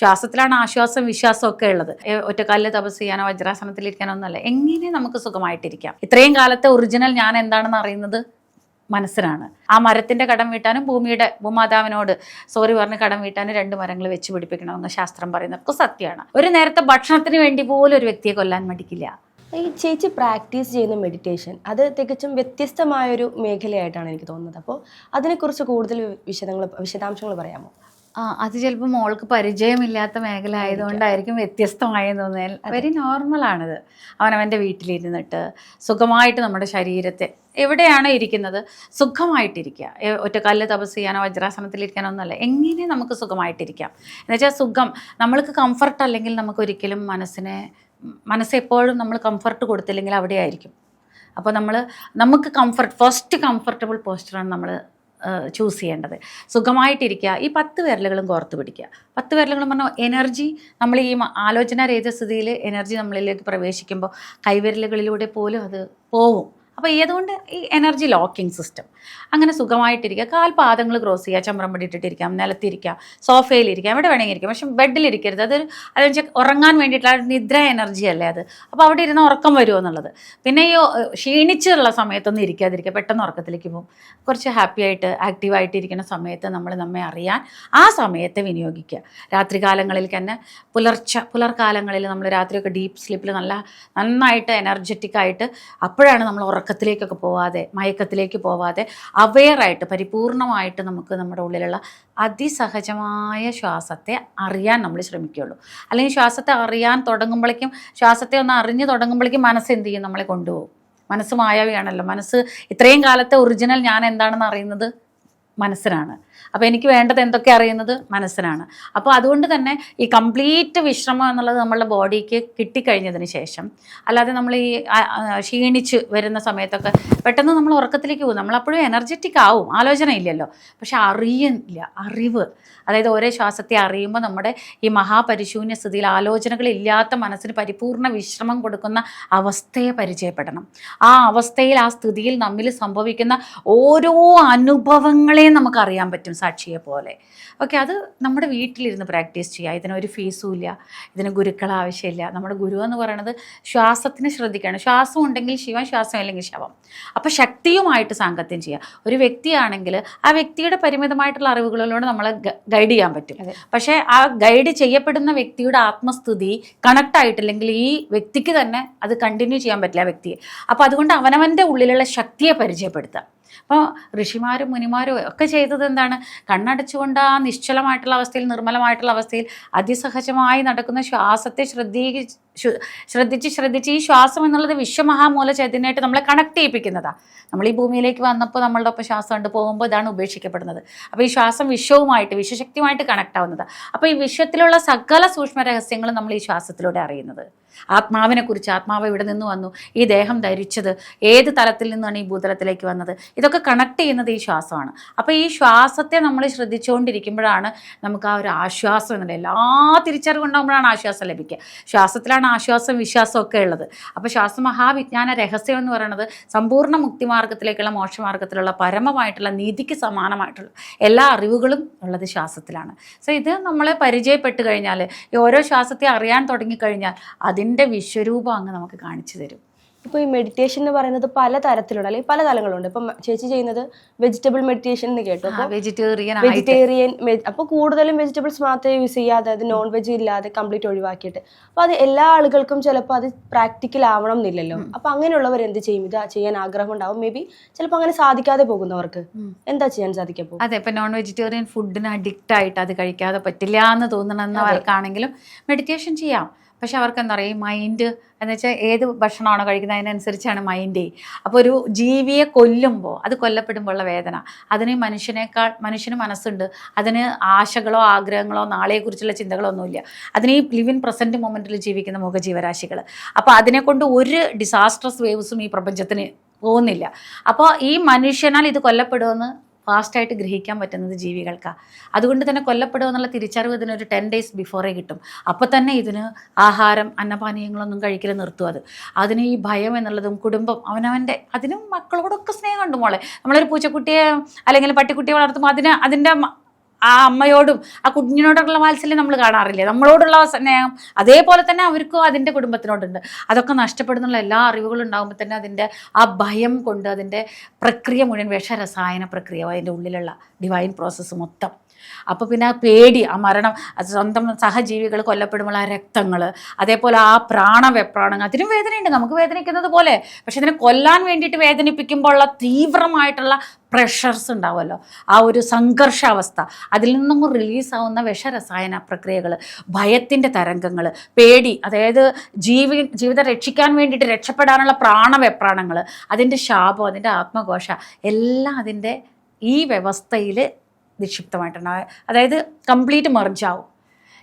ശ്വാസത്തിലാണ് ആശ്വാസം വിശ്വാസം ഒക്കെ ഉള്ളത്. ഒറ്റക്കാലിൽ തപസ് ചെയ്യാനോ വജ്രാസനത്തിലിരിക്കാനോ ഒന്നല്ല എങ്ങനെ നമുക്ക് സുഖമായിട്ടിരിക്കാം? ഇത്രയും കാലത്തെ ഒറിജിനൽ ഞാൻ എന്താണെന്ന് അറിയുന്നത് മനസ്സിലാണ്. ആ മരത്തിന്റെ കടം വീട്ടാനും ഭൂമിയുടെ ഭൂമാതാവിനോട് സോറി പറഞ്ഞ് കടം വീട്ടാനും രണ്ട് മരങ്ങൾ വെച്ച് പിടിപ്പിക്കണമെന്ന് ശാസ്ത്രം പറയുന്നതൊക്കെ സത്യമാണ്. ഒരു നേരത്തെ ഭക്ഷണത്തിന് വേണ്ടി പോലും ഒരു വ്യക്തിയെ കൊല്ലാൻ മടിക്കില്ല. ഈ ചേച്ചി പ്രാക്ടീസ് ചെയ്യുന്ന മെഡിറ്റേഷൻ അത് തികച്ചും വ്യത്യസ്തമായൊരു മേഖലയായിട്ടാണ് എനിക്ക് തോന്നുന്നത്. അപ്പോൾ അതിനെക്കുറിച്ച് കൂടുതൽ വിശദങ്ങൾ വിശദാംശങ്ങൾ പറയാമോ? അത് ചിലപ്പോൾ മോൾക്ക് പരിചയമില്ലാത്ത മേഖല ആയതുകൊണ്ടായിരിക്കും വ്യത്യസ്തമായെന്ന് തോന്നിയാൽ വെരി നോർമലാണിത്. അവനവന്റെ വീട്ടിലിരുന്നിട്ട് സുഖമായിട്ട് നമ്മുടെ ശരീരത്തെ എവിടെയാണ് ഇരിക്കുന്നത്? സുഖമായിട്ടിരിക്കുക. ഒറ്റക്കാലിൽ തപസ് ചെയ്യാനോ വജ്രാസനത്തിലിരിക്കാനോ ഒന്നുമല്ല എങ്ങനെ നമുക്ക് സുഖമായിട്ടിരിക്കാം? എന്നുവെച്ചാൽ സുഖം നമ്മൾക്ക് കംഫർട്ട് അല്ലെങ്കിൽ നമുക്ക് ഒരിക്കലും മനസ്സിനെ മനസ്സെപ്പോഴും നമ്മൾ കംഫർട്ട് കൊടുത്തില്ലെങ്കിൽ അവിടെ ആയിരിക്കും. അപ്പോൾ നമ്മൾ നമുക്ക് കംഫർട്ട് ഫസ്റ്റ് കംഫർട്ടബിൾ പോസ്റ്ററാണ് നമ്മൾ ചൂസ് ചെയ്യേണ്ടത്. സുഖമായിട്ടിരിക്കുക. ഈ പത്ത് വിരലുകളും കോർത്ത് പിടിക്കുക. പത്ത് വിരലുകളും പറഞ്ഞാൽ എനർജി നമ്മൾ ഈ ആലോചന ആലോചന രഹിതസ്ഥിതിയിൽ എനർജി നമ്മളിലേക്ക് പ്രവേശിക്കുമ്പോൾ കൈവിരലുകളിലൂടെ പോലും അത് പോവും അപ്പോൾ ഏതുകൊണ്ട് ഈ എനർജി ലോക്കിംഗ് സിസ്റ്റം അങ്ങനെ സുഖമായിട്ടിരിക്കുക കാൽപാദങ്ങൾ ക്രോസ് ചെയ്യുക ചമ്രം പിടിയിട്ടിട്ടിരിക്കാം നിലത്തിരിക്കാം സോഫയിലിരിക്കാം എവിടെ വേണമെങ്കിൽ ഇരിക്കാം. പക്ഷെ ബെഡിലിരിക്കരുത് അതൊരു അതെന്ന് വെച്ചാൽ ഉറങ്ങാൻ വേണ്ടിയിട്ടുള്ള നിദ്ര എനർജി അല്ലേ അത്? അപ്പോൾ അവിടെ ഇരുന്ന് ഉറക്കം വരുമോ എന്നുള്ളത്. പിന്നെ ഈ ക്ഷീണിച്ചുള്ള സമയത്തൊന്നും ഇരിക്കാതിരിക്കുക. പെട്ടെന്ന് ഉറക്കത്തിലേക്ക് പോകും. കുറച്ച് ഹാപ്പി ആയിട്ട് ആക്റ്റീവായിട്ട് ഇരിക്കുന്ന സമയത്ത് നമ്മൾ നമ്മെ അറിയാൻ ആ സമയത്തെ വിനിയോഗിക്കുക. രാത്രികാലങ്ങളിൽ തന്നെ പുലർച്ച പുലർക്കാലങ്ങളിൽ നമ്മൾ രാത്രിയൊക്കെ ഡീപ്പ് സ്ലീപ്പിൽ നല്ല നന്നായിട്ട് എനർജറ്റിക് ആയിട്ട് അപ്പോഴാണ് നമ്മൾ ഉറക്കത്തിലേക്കൊക്കെ പോവാതെ മയക്കത്തിലേക്ക് പോവാതെ അവെയറായിട്ട് പരിപൂർണമായിട്ട് നമുക്ക് നമ്മുടെ ഉള്ളിലുള്ള അതിസഹജമായ ശ്വാസത്തെ അറിയാൻ നമ്മൾ ശ്രമിക്കുകയുള്ളൂ. അല്ലെങ്കിൽ ശ്വാസത്തെ അറിയാൻ തുടങ്ങുമ്പോഴേക്കും ശ്വാസത്തെ ഒന്ന് അറിഞ്ഞു തുടങ്ങുമ്പോഴേക്കും മനസ്സ് എന്ത് ചെയ്യും? നമ്മളെ കൊണ്ടുപോകും. മനസ്സ് മായാവിയാണല്ലോ. മനസ്സ് ഇത്രയും കാലത്തെ ഒറിജിനൽ ഞാൻ എന്താണെന്ന് അറിയുന്നത്? മനസ്സിനാണ്. അപ്പോൾ എനിക്ക് വേണ്ടത് എന്തൊക്കെ അറിയുന്നത് മനസ്സിനാണ്. അപ്പോൾ അതുകൊണ്ട് തന്നെ ഈ കംപ്ലീറ്റ് വിശ്രമം എന്നുള്ളത് നമ്മളുടെ ബോഡിക്ക് കിട്ടിക്കഴിഞ്ഞതിന് ശേഷം അല്ലാതെ നമ്മൾ ഈ ക്ഷീണിച്ച് വരുന്ന സമയത്തൊക്കെ പെട്ടെന്ന് നമ്മൾ ഉറക്കത്തിലേക്ക് പോകും. നമ്മളപ്പോഴും എനർജറ്റിക് ആവും. ആലോചന ഇല്ലല്ലോ. പക്ഷെ അറിയില്ല അറിവ്. അതായത് ഓരോ ശ്വാസത്തെ അറിയുമ്പോൾ നമ്മുടെ ഈ മഹാപരിശൂന്യ സ്ഥിതിയിൽ ആലോചനകളില്ലാത്ത മനസ്സിന് പരിപൂർണ വിശ്രമം കൊടുക്കുന്ന അവസ്ഥയെ പരിചയപ്പെടണം. ആ അവസ്ഥയിൽ ആ സ്ഥിതിയിൽ നമ്മിൽ സംഭവിക്കുന്ന ഓരോ അനുഭവങ്ങളെയും നമുക്ക് അറിയാൻ പറ്റും സാക്ഷിയെ പോലെ. ഓക്കെ അത് നമ്മുടെ വീട്ടിലിരുന്ന് പ്രാക്ടീസ് ചെയ്യുക. ഇതിനൊരു ഫീസും ഇല്ല. ഇതിന് ഗുരുക്കൾ ആവശ്യമില്ല. നമ്മുടെ ഗുരു എന്ന് പറയുന്നത് ശ്വാസത്തിന് ശ്രദ്ധിക്കണം. ശ്വാസം ഉണ്ടെങ്കിൽ ശിവൻ ശ്വാസം ഇല്ലെങ്കിൽ ശവം. അപ്പോൾ ശക്തിയുമായിട്ട് സാങ്കത്യം ചെയ്യുക. ഒരു വ്യക്തിയാണെങ്കിൽ ആ വ്യക്തിയുടെ പരിമിതമായിട്ടുള്ള അറിവുകളിലൂടെ നമ്മളെ ഗൈഡ് ചെയ്യാൻ പറ്റും. പക്ഷേ ആ ഗൈഡ് ചെയ്യപ്പെടുന്ന വ്യക്തിയുടെ ആത്മസ്ഥിതി കണക്ട് ആയിട്ടില്ലെങ്കിൽ ഈ വ്യക്തിക്ക് തന്നെ അത് കണ്ടിന്യൂ ചെയ്യാൻ പറ്റില്ല ആ വ്യക്തിയെ. അപ്പോൾ അതുകൊണ്ട് അവനവന്റെ ഉള്ളിലുള്ള ശക്തിയെ പരിചയപ്പെടുത്തുക. അപ്പോൾ ഋഷിമാരും മുനിമാരും ഒക്കെ ചെയ്തത് എന്താണ്? കണ്ണടച്ചുകൊണ്ട് ആ നിശ്ചലമായിട്ടുള്ള അവസ്ഥയിൽ നിർമ്മലമായിട്ടുള്ള അവസ്ഥയിൽ അതിസഹജമായി നടക്കുന്ന ശ്വാസത്തെ ശ്രദ്ധീ ശു- ശ്രദ്ധിച്ച് ശ്രദ്ധിച്ച് ഈ ശ്വാസം എന്നുള്ളത് വിശ്വമഹാമൂല ചൈതന്യമായിട്ട് നമ്മളെ കണക്ട് ചെയ്യിപ്പിക്കുന്നതാണ് നമ്മൾ ഈ ഭൂമിയിലേക്ക് വന്നപ്പോൾ നമ്മളുടെ ഒപ്പം ശ്വാസം കൊണ്ട് പോകുമ്പോൾ ഇതാണ് ഉപേക്ഷിക്കപ്പെടുന്നത്. അപ്പോൾ ഈ ശ്വാസം വിശ്വവുമായിട്ട് വിശ്വശക്തിയുമായിട്ട് കണക്ട് ആവുന്നത്. അപ്പോൾ ഈ വിശ്വത്തിലുള്ള സകല സൂക്ഷ്മ രഹസ്യങ്ങളും നമ്മൾ ഈ ശ്വാസത്തിലൂടെ അറിയുന്നത്. ആത്മാവിനെ കുറിച്ച് ആത്മാവ് ഇവിടെ നിന്ന് വന്നു ഈ ദേഹം ധരിച്ചത് ഏത് തലത്തിൽ നിന്നാണ് ഈ ഭൂതലത്തിലേക്ക് വന്നത്? ഇതൊക്കെ കണക്ട് ചെയ്യുന്നത് ഈ ശ്വാസമാണ്. അപ്പോൾ ഈ ശ്വാസത്തെ നമ്മൾ ശ്രദ്ധിച്ചുകൊണ്ടിരിക്കുമ്പോഴാണ് നമുക്ക് ആ ഒരു ആശ്വാസം എന്നുള്ളത്. എല്ലാ തിരിച്ചറിവുണ്ടാകുമ്പോഴാണ് ആശ്വാസം ലഭിക്കുക. ശ്വാസത്തിലാണ് ആശ്വാസം വിശ്വാസം ഒക്കെ ഉള്ളത്. അപ്പോൾ ശ്വാസമഹാവിജ്ഞാന രഹസ്യം എന്ന് പറയുന്നത് സമ്പൂർണ മുക്തിമാർഗത്തിലേക്കുള്ള മോക്ഷമാർഗത്തിലുള്ള പരമമായിട്ടുള്ള നീതിക്ക് സമാനമായിട്ടുള്ള എല്ലാ അറിവുകളും ഉള്ളത് ശ്വാസത്തിലാണ്. സോ ഇത് നമ്മളെ പരിചയപ്പെട്ട് കഴിഞ്ഞാൽ ഈ ഓരോ ശ്വാസത്തെ അറിയാൻ തുടങ്ങിക്കഴിഞ്ഞാൽ അതിന്റെ വിശ്വരൂപം അങ്ങ് നമുക്ക് കാണിച്ചു തരും. ഇപ്പോൾ ഈ മെഡിറ്റേഷൻ എന്ന് പറയുന്നത് പല തരത്തിലുള്ള അല്ലെങ്കിൽ പല തലങ്ങളുണ്ട് ഇപ്പം ചേച്ചി ചെയ്യുന്നത് വെജിറ്റബിൾ മെഡിറ്റേഷൻ എന്ന് കേട്ടോ. വെജിറ്റേറിയൻ വെജിറ്റേറിയൻ അപ്പോൾ കൂടുതലും വെജിറ്റബിൾസ് മാത്രമേ യൂസ് ചെയ്യാതെ അത് നോൺ വെജ് ഇല്ലാതെ കംപ്ലീറ്റ് ഒഴിവാക്കിയിട്ട്. അപ്പോൾ അത് എല്ലാ ആളുകൾക്കും ചിലപ്പോൾ അത് പ്രാക്ടിക്കൽ ആവണം എന്നില്ലല്ലോ. അപ്പോൾ അങ്ങനെയുള്ളവർ എന്ത് ചെയ്യും? ഇത് ചെയ്യാൻ ആഗ്രഹം ഉണ്ടാവും. മേ ബി ചിലപ്പോൾ അങ്ങനെ സാധിക്കാതെ പോകുന്നവർക്ക്. എന്താ ചെയ്യാൻ സാധിക്കപ്പോൾ അതെ ഇപ്പം നോൺ വെജിറ്റേറിയൻ ഫുഡിന് അഡിക്റ്റ് ആയിട്ട് അത് കഴിക്കാതെ പറ്റില്ല എന്ന് തോന്നണമെന്നവർക്കാണെങ്കിലും മെഡിറ്റേഷൻ ചെയ്യാം. പക്ഷെ അവർക്ക് എന്താ പറയുക മൈൻഡ് എന്ന് വെച്ചാൽ ഏത് ഭക്ഷണമാണോ കഴിക്കുന്നത് അതിനനുസരിച്ചാണ് മൈൻഡ് അപ്പോൾ ഒരു ജീവിയെ കൊല്ലുമ്പോൾ അത് കൊല്ലപ്പെടുമ്പോഴുള്ള വേദന. അതിന് മനുഷ്യനേക്കാൾ മനുഷ്യന് മനസ്സുണ്ട്. അതിന് ആശകളോ ആഗ്രഹങ്ങളോ നാളെക്കുറിച്ചുള്ള ചിന്തകളോ ഒന്നുമില്ല അതിന് ഈ ലിവിൻ പ്രസന്റ് മൊമെന്റിൽ ജീവിക്കുന്ന മുഖജീവരാശികൾ അപ്പോൾ അതിനെക്കൊണ്ട് ഒരു ഡിസാസ്ട്രസ് വേവ്സും ഈ പ്രപഞ്ചത്തിന് പോകുന്നില്ല. അപ്പോൾ ഈ മനുഷ്യനാൽ ഇത് കൊല്ലപ്പെടുമെന്ന് ഫാസ്റ്റായിട്ട് ഗ്രഹിക്കാൻ പറ്റുന്നത് ജീവികൾക്കാണ് അതുകൊണ്ട് തന്നെ കൊല്ലപ്പെടുക എന്നുള്ള തിരിച്ചറിവ് ഇതിനൊരു ടെൻ ഡേയ്സ് ബിഫോറേ കിട്ടും. അപ്പോൾ തന്നെ ഇതിന് ആഹാരം അന്നപാനീയങ്ങളൊന്നും കഴിക്കൽ നിർത്തും അത്. അതിന് ഈ ഭയം എന്നുള്ളതും കുടുംബം അവനവന്റെ അതിനും മക്കളോടൊക്കെ സ്നേഹമുണ്ട് മോളെ. നമ്മളൊരു പൂച്ചക്കുട്ടിയെ അല്ലെങ്കിൽ പട്ടിക്കുട്ടിയെ വളർത്തുമ്പോൾ അതിന് അതിന്റെ ആ അമ്മയോടും ആ കുഞ്ഞിനോടുള്ള വാത്സല്യം നമ്മൾ കാണാറില്ലേ? നമ്മളോടുള്ള സ്നേഹം അതേപോലെ തന്നെ അവർക്കും അതിന്റെ കുടുംബത്തിനോടുണ്ട്. അതൊക്കെ നഷ്ടപ്പെടുന്നുള്ള എല്ലാ അറിവുകളും ഉണ്ടാകുമ്പോൾ തന്നെ അതിന്റെ ആ ഭയം കൊണ്ട് അതിന്റെ പ്രക്രിയ മുഴുവൻ വിഷരസായന പ്രക്രിയ അതിന്റെ ഉള്ളിലുള്ള ഡിവൈൻ പ്രോസസ്സ് മൊത്തം. അപ്പോൾ പിന്നെ ആ പേടി ആ മരണം സ്വന്തം സഹജീവികൾ കൊല്ലപ്പെടുമ്പോൾ ആ രക്തങ്ങൾ അതേപോലെ ആ പ്രാണവെപ്രാണങ്ങൾ അതിനും വേദനയുണ്ട് നമുക്ക് വേദനിക്കുന്നത് പോലെ. പക്ഷെ ഇതിനെ കൊല്ലാൻ വേണ്ടിയിട്ട് വേദനിപ്പിക്കുമ്പോൾ ഉള്ള തീവ്രമായിട്ടുള്ള പ്രഷർസ് ഉണ്ടാവുമല്ലോ. ആ ഒരു സംഘർഷാവസ്ഥ അതിൽ നിന്നും റിലീസാവുന്ന വിഷരസായന പ്രക്രിയകൾ ഭയത്തിന്റെ തരംഗങ്ങൾ പേടി അതായത് ജീവി ജീവിതം രക്ഷിക്കാൻ വേണ്ടിയിട്ട് രക്ഷപ്പെടാനുള്ള പ്രാണവെപ്രാണങ്ങൾ അതിന്റെ ശാപം അതിന്റെ ആത്മഘോഷ എല്ലാം അതിന്റെ ഈ വ്യവസ്ഥയിൽ നിക്ഷിപ്തമായിട്ടുണ്ടാവും അതായത് കംപ്ലീറ്റ് മെർജാവും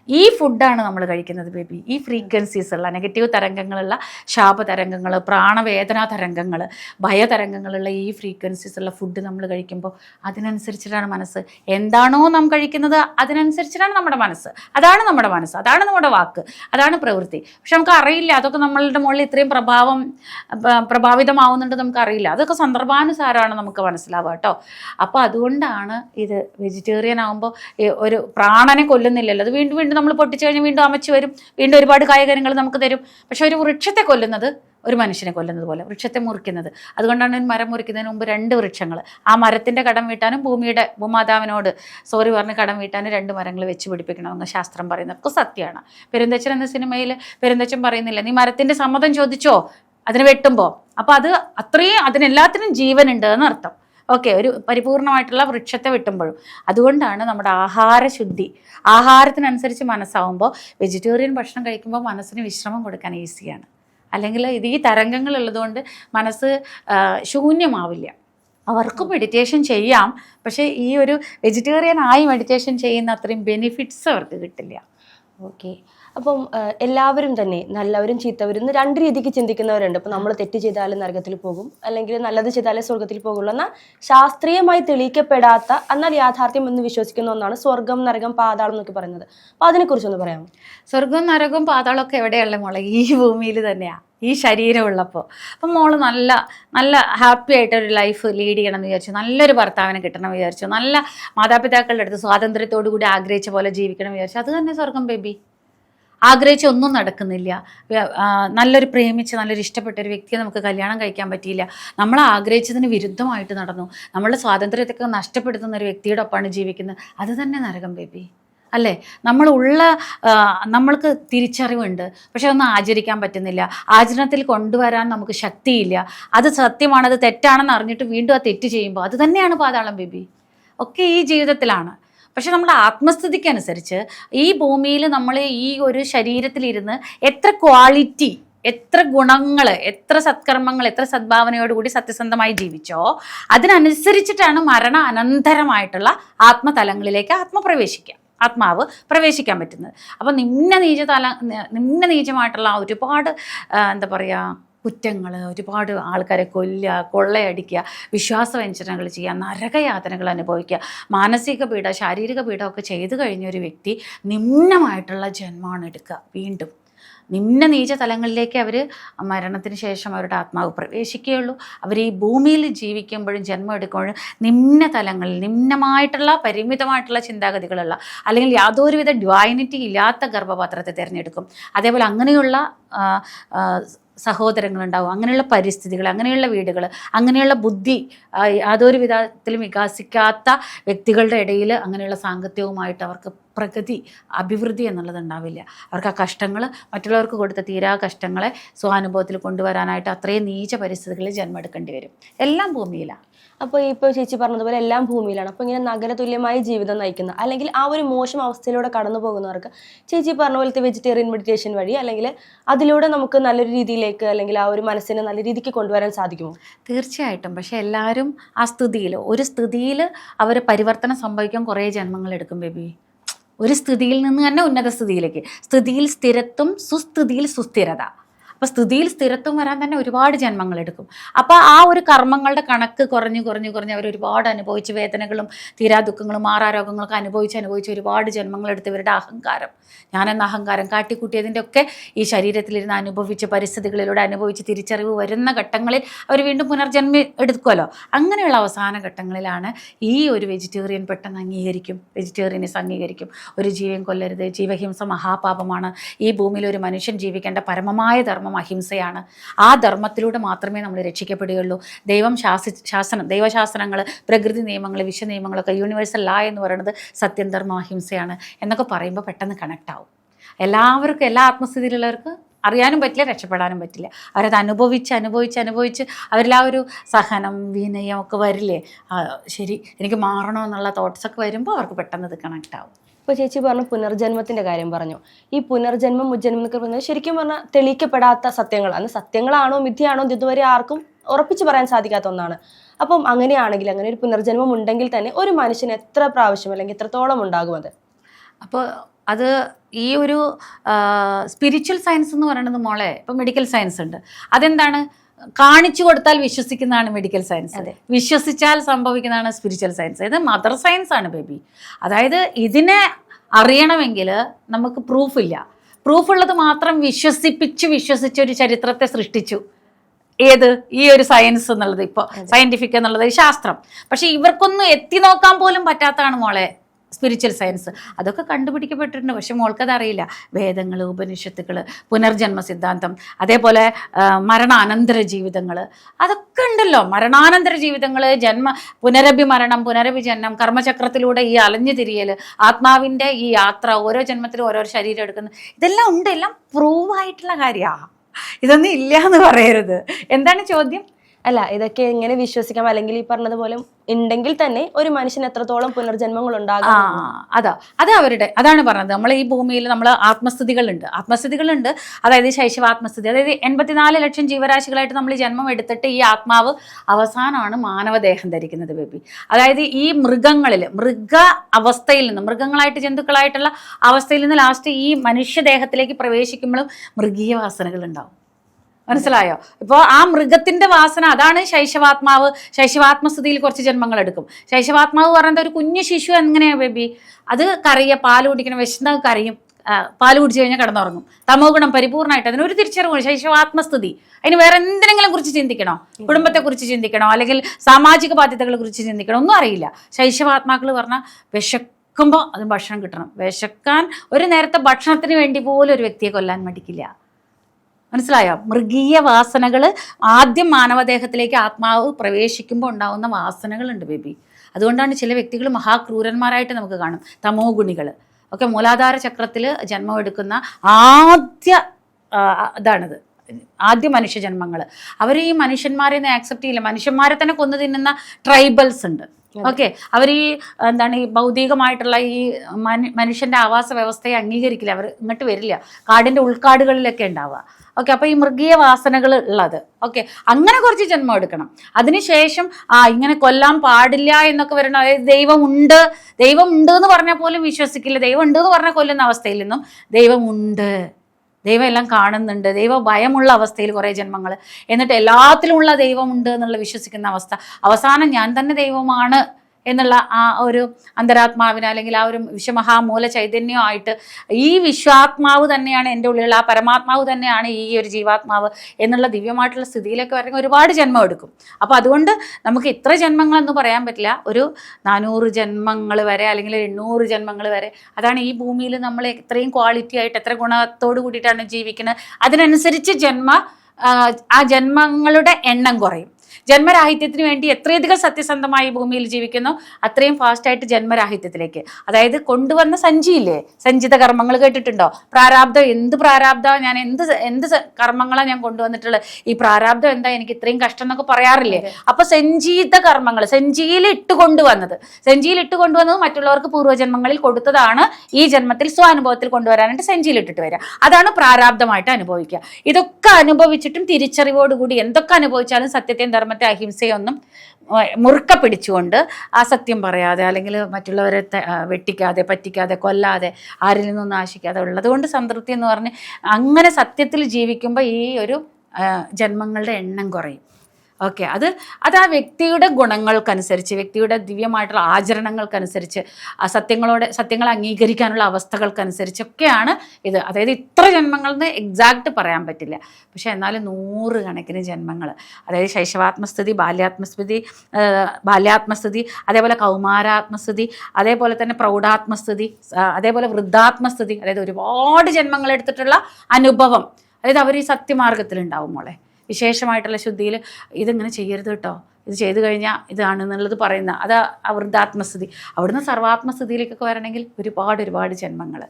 ഈ ഫുഡാണ് നമ്മൾ കഴിക്കുന്നത് ബേബി ഈ ഫ്രീക്വൻസീസ് ഉള്ള നെഗറ്റീവ് തരംഗങ്ങളുള്ള ശാപതരംഗങ്ങൾ പ്രാണവേദനാ തരംഗങ്ങൾ ഭയതരംഗങ്ങളുള്ള ഈ ഫ്രീക്വൻസീസ് ഉള്ള ഫുഡ് നമ്മൾ കഴിക്കുമ്പോൾ അതിനനുസരിച്ചിട്ടാണ് മനസ്സ്. എന്താണോ നാം കഴിക്കുന്നത് അതിനനുസരിച്ചിട്ടാണ് നമ്മുടെ മനസ്സ്. അതാണ് നമ്മുടെ മനസ്സ്. അതാണ് നമ്മുടെ വാക്ക്. അതാണ് പ്രവൃത്തി. പക്ഷെ നമുക്ക് അറിയില്ല. അതൊക്കെ നമ്മളുടെ മുകളിൽ ഇത്രയും പ്രഭാവം പ്രഭാവിതമാവുന്നുണ്ട് നമുക്ക് അറിയില്ല. അതൊക്കെ സന്ദർഭാനുസാരമാണ് നമുക്ക് മനസ്സിലാവുക കേട്ടോ. അപ്പോൾ അതുകൊണ്ടാണ് ഇത് വെജിറ്റേറിയൻ ആകുമ്പോൾ ഒരു പ്രാണനെ കൊല്ലുന്നില്ലല്ലോ. അത് വീണ്ടും വീണ്ടും നമ്മൾ പൊട്ടിച്ചു കഴിഞ്ഞാൽ വീണ്ടും അമച്ചു വരും. വീണ്ടും ഒരുപാട് കായകരങ്ങൾ നമുക്ക് തരും. പക്ഷെ ഒരു വൃക്ഷത്തെ കൊല്ലുന്നത് ഒരു മനുഷ്യനെ കൊല്ലുന്നത് പോലെ വൃക്ഷത്തെ മുറിക്കുന്നത്. അതുകൊണ്ടാണ് ഒരു മരം മുറിക്കുന്നതിന് മുമ്പ് രണ്ട് വൃക്ഷങ്ങൾ. ആ മരത്തിന്റെ കടം വീട്ടാനും ഭൂമിയുടെ ഭൂമാതാവിനോട് സോറി പറഞ്ഞ് കടം വീട്ടാനും രണ്ട് മരങ്ങൾ വെച്ച് പിടിപ്പിക്കണമെന്ന് ശാസ്ത്രം പറയുന്നത്. ഒക്കെ സത്യമാണ്. പെരുന്തച്ചൻ എന്ന സിനിമയിൽ പെരുന്തച്ചൻ പറയുന്നില്ല നീ മരത്തിന്റെ സമ്മതം ചോദിച്ചോ? അതിന് വെട്ടുമ്പോൾ അപ്പോൾ അത് അത്രയും അതിനെല്ലാത്തിനും ജീവനുണ്ട് എന്നർത്ഥം. ഓക്കെ ഒരു പരിപൂർണമായിട്ടുള്ള വൃക്ഷത്തെ വെട്ടുമ്പോഴും. അതുകൊണ്ടാണ് നമ്മുടെ ആഹാര ശുദ്ധി ആഹാരത്തിനനുസരിച്ച് മനസ്സാവുമ്പോൾ വെജിറ്റേറിയൻ ഭക്ഷണം കഴിക്കുമ്പോൾ മനസ്സിന് വിശ്രമം കൊടുക്കാൻ ഈസിയാണ്. അല്ലെങ്കിൽ ഇത് ഈ തരംഗങ്ങൾ ഉള്ളതുകൊണ്ട് മനസ്സ് ശൂന്യമാവില്ല. അവർക്ക് മെഡിറ്റേഷൻ ചെയ്യാം. പക്ഷേ ഈ ഒരു വെജിറ്റേറിയൻ ആയി മെഡിറ്റേഷൻ ചെയ്യുന്ന അത്രയും ബെനിഫിറ്റ്സ് അവർക്ക് കിട്ടില്ല. ഓക്കെ. അപ്പം എല്ലാവരും തന്നെ നല്ലവരും ചീത്തവരും എന്ന് രണ്ട് രീതിക്ക് ചിന്തിക്കുന്നവരുണ്ട്. അപ്പം നമ്മൾ തെറ്റ് ചെയ്താലും നരകത്തിൽ പോകും. അല്ലെങ്കിൽ നല്ലത് ചെയ്താലേ സ്വർഗത്തിൽ പോകുള്ളൂ എന്നാൽ ശാസ്ത്രീയമായി തെളിയിക്കപ്പെടാത്ത എന്നാൽ യാഥാർത്ഥ്യം എന്ന് വിശ്വസിക്കുന്ന ഒന്നാണ് സ്വർഗം നരകം പാതാളം എന്നൊക്കെ പറയുന്നത്. അപ്പം അതിനെക്കുറിച്ചൊന്ന് പറയാമോ? സ്വർഗം നരകം പാതാളമൊക്കെ എവിടെയുള്ള മോളെ? ഈ ഭൂമിയിൽ തന്നെയാണ് ഈ ശരീരമുള്ളപ്പോൾ അപ്പം മോൾ നല്ല നല്ല ഹാപ്പി ആയിട്ടൊരു ലൈഫ് ലീഡ് ചെയ്യണം എന്ന് വിചാരിച്ചു. നല്ലൊരു ഭർത്താവിനെ കിട്ടണം എന്ന് വിചാരിച്ചു. നല്ല മാതാപിതാക്കളുടെ അടുത്ത് സ്വാതന്ത്ര്യത്തോടു കൂടി ആഗ്രഹിച്ച പോലെ ജീവിക്കണം വിചാരിച്ചു. അത് തന്നെ സ്വർഗം ബേബി. ആഗ്രഹിച്ച ഒന്നും നടക്കുന്നില്ല. നല്ലൊരു പ്രേമിച്ച് നല്ലൊരു ഇഷ്ടപ്പെട്ട ഒരു വ്യക്തിയെ നമുക്ക് കല്യാണം കഴിക്കാൻ പറ്റിയില്ല. നമ്മൾ ആഗ്രഹിച്ചതിന് വിരുദ്ധമായിട്ട് നടന്നു. നമ്മളുടെ സ്വാതന്ത്ര്യത്തൊക്കെ നഷ്ടപ്പെടുത്തുന്ന ഒരു വ്യക്തിയുടെ ഒപ്പമാണ് ജീവിക്കുന്നത്. അത് തന്നെ നരകം ബേബി. അല്ലേ? നമ്മളുള്ള നമ്മൾക്ക് തിരിച്ചറിവുണ്ട്. പക്ഷെ ഒന്നും ആചരിക്കാൻ പറ്റുന്നില്ല. ആചരണത്തിൽ കൊണ്ടുവരാൻ നമുക്ക് ശക്തിയില്ല. അത് സത്യമാണ് അത് തെറ്റാണെന്ന് അറിഞ്ഞിട്ട് വീണ്ടും ആ തെറ്റ് ചെയ്യുമ്പോൾ അത് തന്നെയാണ് പാതാളം ബേബി. ഒക്കെ ഈ ജീവിതത്തിലാണ്. പക്ഷെ നമ്മുടെ ആത്മസ്ഥിതിക്ക് അനുസരിച്ച് ഈ ഭൂമിയിൽ നമ്മൾ ഈ ഒരു ശരീരത്തിലിരുന്ന് എത്ര ക്വാളിറ്റി എത്ര ഗുണങ്ങൾ എത്ര സത്കർമ്മങ്ങൾ എത്ര സദ്ഭാവനയോടുകൂടി സത്യസന്ധമായി ജീവിച്ചോ അതിനനുസരിച്ചിട്ടാണ് മരണ അനന്തരമായിട്ടുള്ള ആത്മതലങ്ങളിലേക്ക് ആത്മപ്രവേശിക്കുക. ആത്മാവ് പ്രവേശിക്കാൻ പറ്റുന്നത്. അപ്പോൾ നിമ്ന നീച തല നിമ്ന നീചമായിട്ടുള്ള ഒരുപാട് എന്താ പറയുക കുറ്റങ്ങൾ ഒരുപാട് ആൾക്കാരെ കൊല്ലുക കൊള്ളയടിക്കുക വിശ്വാസവഞ്ചനകൾ ചെയ്യുക നരകയാതനകൾ അനുഭവിക്കുക മാനസിക പീഡ ശാരീരിക പീഡ ഒക്കെ ചെയ്തു കഴിഞ്ഞ ഒരു വ്യക്തി നിമ്നമായിട്ടുള്ള ജന്മമാണ് എടുക്കുക. വീണ്ടും നിമ്ന നീച തലങ്ങളിലേക്ക് അവർ മരണത്തിന് ശേഷം അവരുടെ ആത്മാവ് പ്രവേശിക്കുകയുള്ളൂ. അവർ ഈ ഭൂമിയിൽ ജീവിക്കുമ്പോഴും ജന്മം എടുക്കുമ്പോഴും നിമ്ന തലങ്ങളിൽ നിമ്നമായിട്ടുള്ള പരിമിതമായിട്ടുള്ള ചിന്താഗതികളുള്ള അല്ലെങ്കിൽ യാതൊരുവിധ ഡ്വൈനിറ്റി ഇല്ലാത്ത ഗർഭപാത്രത്തെ തിരഞ്ഞെടുക്കും. അതേപോലെ അങ്ങനെയുള്ള സഹോദരങ്ങളുണ്ടാവും. അങ്ങനെയുള്ള പരിസ്ഥിതികൾ അങ്ങനെയുള്ള വീടുകൾ അങ്ങനെയുള്ള ബുദ്ധി യാതൊരു വിധത്തിലും വികാസിക്കാത്ത വ്യക്തികളുടെ ഇടയിൽ അങ്ങനെയുള്ള സാങ്കത്യവുമായിട്ട് അവർക്ക് പ്രഗതി അഭിവൃദ്ധി എന്നുള്ളത് ഉണ്ടാവില്ല. അവർക്ക് ആ കഷ്ടങ്ങൾ മറ്റുള്ളവർക്ക് കൊടുത്ത തീരാ കഷ്ടങ്ങളെ സ്വാനുഭവത്തിൽ കൊണ്ടുവരാനായിട്ട് അത്രയും നീച പരിസ്ഥിതികളിൽ ജന്മെടുക്കേണ്ടി വരും. എല്ലാം ഭൂമിയിലാണ്. അപ്പോൾ ഇപ്പോൾ ചേച്ചി പറഞ്ഞതുപോലെ എല്ലാം ഭൂമിയിലാണ്. അപ്പോൾ ഇങ്ങനെ നഗരതുല്യമായ ജീവിതം നയിക്കുന്ന അല്ലെങ്കിൽ ആ ഒരു മോശം അവസ്ഥയിലൂടെ കടന്നു പോകുന്നവർക്ക് ചേച്ചി പറഞ്ഞ പോലത്തെ വെജിറ്റേറിയൻ മെഡിറ്റേഷൻ വഴി അല്ലെങ്കിൽ അതിലൂടെ നമുക്ക് നല്ലൊരു രീതിയിലേക്ക് അല്ലെങ്കിൽ ആ ഒരു മനസ്സിനെ നല്ല രീതിക്ക് കൊണ്ടുവരാൻ സാധിക്കുമോ? തീർച്ചയായിട്ടും. പക്ഷേ എല്ലാവരും ആ സ്ഥിതിയിൽ ഒരു സ്ഥിതിയിൽ അവർ പരിവർത്തനം സംഭവിക്കാൻ കുറേ ജന്മങ്ങൾ എടുക്കും ബേബി. ഒരു സ്ഥിതിയിൽ നിന്ന് തന്നെ ഉന്നത സ്ഥിതിയിലേക്ക്. സ്ഥിതിയിൽ സ്ഥിരത്വം സുസ്ഥിതിയിൽ സുസ്ഥിരത. അപ്പോൾ സ്ഥിതിയിൽ സ്ഥിരത്വം വരാൻ തന്നെ ഒരുപാട് ജന്മങ്ങൾ എടുക്കും. അപ്പോൾ ആ ഒരു കർമ്മങ്ങളുടെ കണക്ക് കുറഞ്ഞു കുറഞ്ഞു കുറഞ്ഞ് അവർ ഒരുപാട് അനുഭവിച്ച് വേദനകളും തീരാ ദുഃഖങ്ങളും മാറാരോഗങ്ങളൊക്കെ അനുഭവിച്ച് അനുഭവിച്ച് ഒരുപാട് ജന്മങ്ങളെടുത്ത് ഇവരുടെ അഹങ്കാരം ഞാനെന്ന അഹങ്കാരം കാട്ടിക്കൂട്ടിയതിന്റെ ഒക്കെ ഈ ശരീരത്തിലിരുന്ന് അനുഭവിച്ച പരിസ്ഥിതികളിലൂടെ അനുഭവിച്ച് തിരിച്ചറിവ് വരുന്ന ഘട്ടങ്ങളിൽ അവർ വീണ്ടും പുനർജന്മി എടുക്കുമല്ലോ അങ്ങനെയുള്ള അവസാന ഘട്ടങ്ങളിലാണ് ഈ ഒരു വെജിറ്റേറിയൻ പെട്ടെന്ന് അംഗീകരിക്കും വെജിറ്റേറിയനിസ് അംഗീകരിക്കും ഒരു ജീവൻ കൊല്ലരുത് ജീവഹിംസ മഹാപാപമാണ്. ഈ ഭൂമിയിൽ ഒരു മനുഷ്യൻ ജീവിക്കേണ്ട പരമമായ ധർമ്മം അഹിംസയാണ്. ആ ധർമ്മത്തിലൂടെ മാത്രമേ നമ്മൾ രക്ഷിക്കപ്പെടുകയുള്ളൂ. ദൈവം ശാസി ശാസനം ദൈവശാസനങ്ങൾ പ്രകൃതി നിയമങ്ങൾ വിശ്വ നിയമങ്ങളൊക്കെ യൂണിവേഴ്സൽ ലാ എന്ന് പറയുന്നത് സത്യം ധർമ്മം അഹിംസയാണ് എന്നൊക്കെ പറയുമ്പോൾ പെട്ടെന്ന് കണക്ട് ആവും. എല്ലാവർക്കും എല്ലാ ആത്മസ്ഥിതിയിലുള്ളവർക്ക് അറിയാനും പറ്റില്ല രക്ഷപ്പെടാനും പറ്റില്ല. അവരത് അനുഭവിച്ച് അനുഭവിച്ച് അനുഭവിച്ച് അവരിൽ ഒരു സഹനം വിനയം ഒക്കെ വരില്ലേ? ശരി എനിക്ക് മാറണമെന്നുള്ള തോട്ട്സൊക്കെ വരുമ്പോൾ അവർക്ക് പെട്ടെന്ന് ഇത് കണക്ട് ആവും. ഇപ്പോൾ ചേച്ചി പറഞ്ഞു പുനർജന്മത്തിന്റെ കാര്യം പറഞ്ഞു. ഈ പുനർജന്മം മുജ്ജന്മം എന്നൊക്കെ പറഞ്ഞാൽ ശരിക്കും പറഞ്ഞാൽ തെളിയിക്കപ്പെടാത്ത സത്യങ്ങൾ അന്ന് സത്യങ്ങളാണോ മിഥ്യയാണോ ഇതുവരെ ആർക്കും ഉറപ്പിച്ചു പറയാൻ സാധിക്കാത്ത ഒന്നാണ്. അപ്പം അങ്ങനെയാണെങ്കിൽ അങ്ങനെ ഒരു പുനർജന്മം ഉണ്ടെങ്കിൽ തന്നെ ഒരു മനുഷ്യന് എത്ര പ്രാവശ്യം അല്ലെങ്കിൽ എത്രത്തോളം ഉണ്ടാകും അത്? അപ്പോൾ അത് ഈ ഒരു സ്പിരിച്വൽ സയൻസ് എന്ന് പറയുന്നത് മോളെ ഇപ്പം മെഡിക്കൽ സയൻസ് ഉണ്ട്. അതെന്താണ്? കാണിച്ചു കൊടുത്താൽ വിശ്വസിക്കുന്നതാണ് മെഡിക്കൽ സയൻസ് വിശ്വസിച്ചാൽ സംഭവിക്കുന്നതാണ് സ്പിരിച്വൽ സയൻസ് ഇത് മദർ സയൻസ് ആണ് ബേബി അതായത് ഇതിനെ അറിയണമെങ്കിൽ നമുക്ക് പ്രൂഫില്ല പ്രൂഫുള്ളത് മാത്രം വിശ്വസിപ്പിച്ച് വിശ്വസിച്ച് ഒരു ചരിത്രത്തെ സൃഷ്ടിച്ചു. ഏത്? ഈ ഒരു സയൻസ് എന്നുള്ളത് ഇപ്പോൾ സയന്റിഫിക് എന്നുള്ളത് ശാസ്ത്രം. പക്ഷേ ഇവർക്കൊന്നും എത്തി നോക്കാൻ പോലും പറ്റാത്തതാണ് മോളെ. സ്പിരിച്വൽ സയൻസ് അതൊക്കെ കണ്ടുപിടിക്കപ്പെട്ടിട്ടുണ്ട്. പക്ഷെ മോൾക്കത് അറിയില്ല വേദങ്ങൾ ഉപനിഷത്തുകൾ പുനർജന്മ സിദ്ധാന്തം അതേപോലെ മരണാനന്തര ജീവിതങ്ങൾ അതൊക്കെ ഉണ്ടല്ലോ. മരണാനന്തര ജീവിതങ്ങൾ ജന്മ പുനരഭി മരണം പുനരഭി കർമ്മചക്രത്തിലൂടെ ഈ അലഞ്ഞു തിരിയൽ ആത്മാവിന്റെ ഈ യാത്ര ഓരോ ജന്മത്തിലും ഓരോ ശരീരം എടുക്കുന്നത് ഇതെല്ലാം ഉണ്ട്. എല്ലാം പ്രൂവ് ആയിട്ടുള്ള കാര്യമാണ് ഇതൊന്നും ഇല്ല എന്ന് പറയരുത്. എന്താണ് ചോദ്യം? അല്ല ഇതൊക്കെ എങ്ങനെ വിശ്വസിക്കാം. അല്ലെങ്കിൽ ഈ പറഞ്ഞതുപോലെ ഉണ്ടെങ്കിൽ തന്നെ ഒരു മനുഷ്യൻ എത്രത്തോളം പുനർജന്മങ്ങൾ ഉണ്ടാകും. അതാ അത് അവരുടെ അതാണ് പറഞ്ഞത്. നമ്മൾ ഈ ഭൂമിയിൽ നമ്മൾ ആത്മസ്ഥിതികളുണ്ട്. ആത്മസ്ഥിതികളുണ്ട്. അതായത് ശൈശവ ആത്മസ്ഥിതി. അതായത് എൺപത്തിനാല് ലക്ഷം ജീവരാശികളായിട്ട് നമ്മൾ ജന്മം എടുത്തിട്ട് ഈ ആത്മാവ് അവസാനമാണ് മാനവദേഹം ധരിക്കുന്നത് ബേബി. അതായത് ഈ മൃഗങ്ങളിൽ മൃഗ അവസ്ഥയിൽ നിന്ന് മൃഗങ്ങളായിട്ട് ജന്തുക്കളായിട്ടുള്ള അവസ്ഥയിൽ നിന്ന് ലാസ്റ്റ് ഈ മനുഷ്യദേഹത്തിലേക്ക് പ്രവേശിക്കുമ്പോഴും മൃഗീയ വാസനകൾ ഉണ്ടാവും മനസ്സിലായോ? ഇപ്പോൾ ആ മൃഗത്തിന്റെ വാസന അതാണ് ശൈശവാത്മാവ്. ശൈശവാത്മസ്ഥിതിയിൽ കുറച്ച് ജന്മങ്ങൾ എടുക്കും. ശൈശവാത്മാവ് പറയുന്നത് ഒരു കുഞ്ഞു ശിശു എങ്ങനെയാ ബേബി? അത് കറിയ പാൽ കുടിക്കണം വിശന്ന കറിയും പാൽ കുടിച്ചു കഴിഞ്ഞാൽ കിടന്നുറങ്ങും. തമോ ഗുണം പരിപൂർണമായിട്ട് അതിനൊരു തിരിച്ചറിവ് ശൈശവാത്മസ്ഥിതി. അതിന് വേറെ എന്തിനെങ്കിലും കുറിച്ച് ചിന്തിക്കണോ? കുടുംബത്തെ കുറിച്ച് ചിന്തിക്കണോ? അല്ലെങ്കിൽ സാമാജിക ബാധ്യതകളെ കുറിച്ച് ചിന്തിക്കണോ? ഒന്നും അറിയില്ല. ശൈശവാത്മാക്കൾ പറഞ്ഞാൽ വിശക്കുമ്പോൾ അത് ഭക്ഷണം കിട്ടണം. വിശക്കാൻ ഒരു നേരത്തെ ഭക്ഷണത്തിന് വേണ്ടി പോലും ഒരു വ്യക്തിയെ കൊല്ലാൻ മടിക്കില്ല. മനസ്സിലായോ? മൃഗീയ വാസനകൾ ആദ്യം മാനവദേഹത്തിലേക്ക് ആത്മാവ് പ്രവേശിക്കുമ്പോൾ ഉണ്ടാകുന്ന വാസനകളുണ്ട് ബേബി. അതുകൊണ്ടാണ് ചില വ്യക്തികൾ മഹാക്രൂരന്മാരായിട്ട് നമുക്ക് കാണും. തമോ ഗുണികൾ ഒക്കെ മൂലാധാര ചക്രത്തിൽ ജന്മം എടുക്കുന്ന ആദ്യ ഇതാണിത്. ആദ്യ മനുഷ്യജന്മങ്ങൾ അവർ ഈ മനുഷ്യന്മാരെ ഒന്നും ആക്സെപ്റ്റ് ചെയ്യില്ല. മനുഷ്യന്മാരെ തന്നെ കൊന്നു തിന്നുന്ന ട്രൈബൽസ് ഉണ്ട്. ഓക്കെ. അവർ ഈ എന്താണ് ഈ ഭൗതികമായിട്ടുള്ള ഈ മനുഷ്യന്റെ ആവാസ വ്യവസ്ഥയെ അംഗീകരിക്കില്ല. അവർ ഇങ്ങോട്ട് വരില്ല. കാടിന്റെ ഉൾക്കാടുകളിലൊക്കെ ഉണ്ടാവുക. ഓക്കെ. അപ്പോൾ ഈ മൃഗീയ വാസനകൾ ഉള്ളത്. ഓക്കെ. അങ്ങനെ കുറച്ച് ജന്മം എടുക്കണം. അതിനുശേഷം ആ ഇങ്ങനെ കൊല്ലാൻ പാടില്ല എന്നൊക്കെ വരണം അതായത് ദൈവം ഉണ്ട് ദൈവം ഉണ്ട് എന്ന് പറഞ്ഞാൽ പോലും വിശ്വസിക്കില്ല. ദൈവം ഉണ്ട് എന്ന് പറഞ്ഞാൽ കൊല്ലുന്ന അവസ്ഥയിൽ നിന്നും ദൈവമുണ്ട്. ദൈവം എല്ലാം കാണുന്നുണ്ട്. ദൈവ ഭയമുള്ള അവസ്ഥയിൽ കുറേ ജന്മങ്ങൾ എന്നിട്ട് എല്ലാത്തിലുമുള്ള ദൈവമുണ്ട് എന്നുള്ള വിശ്വസിക്കുന്ന അവസ്ഥ. അവസാനം ഞാൻ തന്നെ ദൈവമാണ്. എന്നുള്ള ആ ഒരു അന്തരാത്മാവിന് അല്ലെങ്കിൽ ആ ഒരു വിശ്വമഹാമൂല ചൈതന്യമായിട്ട് ഈ വിശ്വാത്മാവ് തന്നെയാണ് എന്റെ ഉള്ളിലുള്ള ആ പരമാത്മാവ് തന്നെയാണ് ഈ ഒരു ജീവാത്മാവ് എന്നുള്ള ദിവ്യമായിട്ടുള്ള സ്ഥിതിയിലൊക്കെ വരണമെങ്കിൽ ഒരുപാട് ജന്മം എടുക്കും. അപ്പോൾ അതുകൊണ്ട് നമുക്ക് ഇത്ര ജന്മങ്ങളെന്ന് പറയാൻ പറ്റില്ല. ഒരു നാനൂറ് ജന്മങ്ങൾ വരെ അല്ലെങ്കിൽ ഒരു എണ്ണൂറ് ജന്മങ്ങൾ വരെ അതാണ് ഈ ഭൂമിയിൽ നമ്മൾ എത്രയും ക്വാളിറ്റി ആയിട്ട് എത്ര ഗുണത്തോട് കൂടിയിട്ടാണ് ജീവിക്കുന്നത് അതിനനുസരിച്ച് ജന്മ ആ, ആ ജന്മങ്ങളുടെ എണ്ണം കുറയും. ജന്മരാഹിത്യത്തിന് വേണ്ടി എത്രയധികം സത്യസന്ധമായി ഭൂമിയിൽ ജീവിക്കുന്നു അത്രയും ഫാസ്റ്റായിട്ട് ജന്മരാഹിത്യത്തിലേക്ക്. അതായത് കൊണ്ടുവന്ന സഞ്ചിയില്ലേ? സഞ്ചിത കർമ്മങ്ങൾ കേട്ടിട്ടുണ്ടോ? പ്രാരാബ്ദം എന്ത് പ്രാരാബ്ദം? ഞാൻ എന്ത് എന്ത് കർമ്മങ്ങളാണ് ഞാൻ കൊണ്ടുവന്നിട്ടുള്ളത്? ഈ പ്രാരാബ്ദം എന്താ? എനിക്ക് ഇത്രയും കഷ്ടം എന്നൊക്കെ പറയാറില്ലേ? അപ്പൊ സഞ്ചീത കർമ്മങ്ങൾ സഞ്ചിയിൽ ഇട്ട് കൊണ്ടുവന്നത്. സഞ്ചിയിൽ ഇട്ട് കൊണ്ടുവന്നത് മറ്റുള്ളവർക്ക് പൂർവജന്മങ്ങളിൽ കൊടുത്തതാണ് ഈ ജന്മത്തിൽ സ്വാനുഭവത്തിൽ കൊണ്ടുവരാനായിട്ട് സഞ്ചിയിൽ ഇട്ടിട്ട് വരിക. അതാണ് പ്രാരാബ്ദമായിട്ട് അനുഭവിക്കുക. ഇതൊക്കെ അനുഭവിച്ചിട്ടും തിരിച്ചറിവോടുകൂടി എന്തൊക്കെ അനുഭവിച്ചാലും സത്യത്തെ ധർമ്മ സത്യധർമ്മത്തെ അഹിംസയൊന്നും മുറുക്ക പിടിച്ചുകൊണ്ട് ആ സത്യം പറയാതെ അല്ലെങ്കിൽ മറ്റുള്ളവരെ വെട്ടിക്കാതെ പറ്റിക്കാതെ കൊല്ലാതെ ആരിൽ നിന്നൊന്നും ആശിക്കാതെ ഉള്ളതുകൊണ്ട് സംതൃപ്തി എന്ന് പറഞ്ഞ് അങ്ങനെ സത്യത്തിൽ ജീവിക്കുമ്പോൾ ഈ ഒരു ജന്മങ്ങളുടെ എണ്ണം കുറയും. ഓക്കെ അത് അത് ആ വ്യക്തിയുടെ ഗുണങ്ങൾക്കനുസരിച്ച് വ്യക്തിയുടെ ദിവ്യമായിട്ടുള്ള ആചരണങ്ങൾക്കനുസരിച്ച് ആ സത്യങ്ങളോട് സത്യങ്ങൾ അംഗീകരിക്കാനുള്ള അവസ്ഥകൾക്കനുസരിച്ചൊക്കെയാണ് ഇത്. അതായത് ഇത്ര ജന്മങ്ങളെന്ന് എക്സാക്റ്റ് പറയാൻ പറ്റില്ല. പക്ഷെ എന്നാലും നൂറ് കണക്കിന് ജന്മങ്ങൾ. അതായത് ശൈശവാത്മസ്ഥിതി ബാല്യാത്മസ്ഥിതി ബാല്യാത്മസ്ഥിതി അതേപോലെ കൗമാരാത്മസ്ഥിതി അതേപോലെ തന്നെ പ്രൗഢാത്മസ്ഥിതി അതേപോലെ വൃദ്ധാത്മസ്ഥിതി അതായത് ഒരുപാട് ജന്മങ്ങൾ എടുത്തിട്ടുള്ള അനുഭവം. അതായത് അവർ ഈ സത്യമാർഗത്തിലുണ്ടാവും മോളെ. വിശേഷമായിട്ടുള്ള ശുദ്ധിയിൽ ഇതിങ്ങനെ ചെയ്യരുത് കേട്ടോ. ഇത് ചെയ്തു കഴിഞ്ഞാൽ ഇതാണ് എന്നുള്ളത് പറയുന്ന അത് അവൃദ്ധാത്മസ്ഥിതി വൃദ്ധാത്മസ്ഥിതി അവിടുന്ന് സർവാത്മസ്ഥിതിയിലേക്കൊക്കെ വരണമെങ്കിൽ ഒരുപാട് ഒരുപാട് ജന്മങ്ങൾ.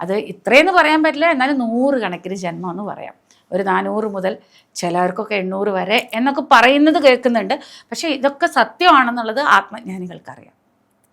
അത് ഇത്രയെന്ന് പറയാൻ പറ്റില്ല എന്നാലും നൂറ് കണക്കിന് ജന്മം എന്ന് പറയാം. ഒരു നാനൂറ് മുതൽ ചിലർക്കൊക്കെ എണ്ണൂറ് വരെ എന്നൊക്കെ പറയുന്നത് കേൾക്കുന്നുണ്ട്. പക്ഷേ ഇതൊക്കെ സത്യമാണെന്നുള്ളത് ആത്മജ്ഞാനികൾക്കറിയാം.